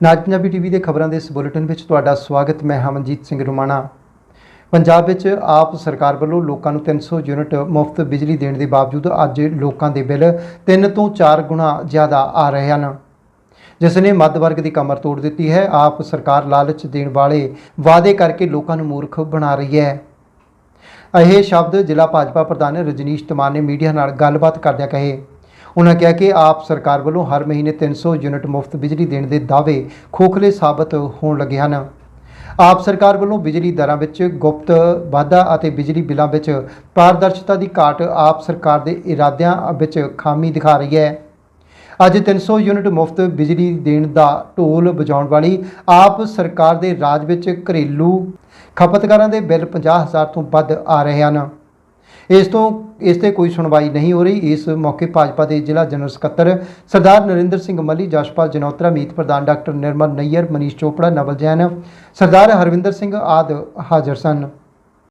ਨਾਜ Punjabi TV ਦੇ ਖਬਰਾਂ ਦੇ ਇਸ ਬੁਲੇਟਿਨ ਵਿੱਚ ਤੁਹਾਡਾ ਸਵਾਗਤ, ਮੈਂ ਹਮਨਜੀਤ ਸਿੰਘ ਰੁਮਾਣਾ। ਪੰਜਾਬ ਵਿੱਚ ਆਪ ਸਰਕਾਰ ਵੱਲੋਂ ਲੋਕਾਂ ਨੂੰ 300 ਯੂਨਿਟ ਮੁਫਤ ਬਿਜਲੀ ਦੇਣ ਦੇ ਬਾਵਜੂਦ ਅੱਜ ਲੋਕਾਂ ਦੇ ਬਿੱਲ 3 ਤੋਂ 4 ਗੁਣਾ ਜ਼ਿਆਦਾ ਆ ਰਹੇ ਹਨ। ਜਿਸ ਨੇ ਮੱਧ ਵਰਗ ਦੀ ਕਮਰ ਤੋੜ ਦਿੱਤੀ ਹੈ, ਆਪ ਸਰਕਾਰ ਲਾਲਚ ਦੇਣ ਵਾਲੇ ਵਾਅਦੇ ਕਰਕੇ ਲੋਕਾਂ ਨੂੰ ਮੂਰਖ ਬਣਾ ਰਹੀ ਹੈ। ਇਹ ਸ਼ਬਦ ਜ਼ਿਲ੍ਹਾ ਭਾਜਪਾ ਪ੍ਰਧਾਨ ਰਜਨੀਸ਼ ਤਮਾਨ ਨੇ ਮੀਡੀਆ ਨਾਲ ਗੱਲਬਾਤ ਕਰਦਿਆਂ ਕਹੇ। ਉਹਨਾਂ ਕਿਹਾ ਕਿ ਆਪ ਸਰਕਾਰ ਵੱਲੋਂ ਹਰ ਮਹੀਨੇ 300 ਯੂਨਿਟ ਮੁਫਤ ਬਿਜਲੀ ਦੇਣ ਦੇ ਦਾਅਵੇ ਖੋਖਲੇ ਸਾਬਤ ਹੋਣ ਲੱਗੇ ਹਨ। ਆਪ ਸਰਕਾਰ ਵੱਲੋਂ ਬਿਜਲੀ ਦਰਾਂ ਵਿੱਚ ਗੁਪਤ ਵਾਧਾ ਅਤੇ ਬਿਜਲੀ ਬਿੱਲਾਂ ਵਿੱਚ ਪਾਰਦਰਸ਼ਤਾ ਦੀ ਘਾਟ ਆਪ ਸਰਕਾਰ ਦੇ ਇਰਾਦਿਆਂ ਵਿੱਚ ਖਾਮੀ ਦਿਖਾ ਰਹੀ ਹੈ। ਅੱਜ 300 ਯੂਨਿਟ ਮੁਫਤ ਬਿਜਲੀ ਦੇਣ ਦਾ ਢੋਲ ਵਜਾਉਣ ਵਾਲੀ ਆਪ ਸਰਕਾਰ ਦੇ ਰਾਜ ਵਿੱਚ ਘਰੇਲੂ ਖਪਤਕਾਰਾਂ ਦੇ ਬਿੱਲ 50000 ਤੋਂ ਵੱਧ ਆ ਰਹੇ ਹਨ। ਇਸ ਤੋਂ, ਇਸ ਤੇ ਕੋਈ ਸੁਣਵਾਈ ਨਹੀਂ ਹੋ ਰਹੀ। ਇਸ ਮੌਕੇ ਭਾਜਪਾ ਦੇ ਜ਼ਿਲ੍ਹਾ ਜਨਰਲ ਸਕੱਤਰ ਸਰਦਾਰ ਨਰਿੰਦਰ ਸਿੰਘ ਮੱਲੀ ਜਸ਼ਪਾਲ ਜਨੌਤਰਾ, ਮੀਤ ਪ੍ਰਧਾਨ ਡਾਕਟਰ ਨਿਰਮਲ ਨਈਅਰ, ਮਨੀਸ਼ ਚੋਪੜਾ ਨਵਲ ਜੈਨ ਸਰਦਾਰ ਹਰਵਿੰਦਰ ਸਿੰਘ ਆਦ ਹਾਜ਼ਰ ਸਨ।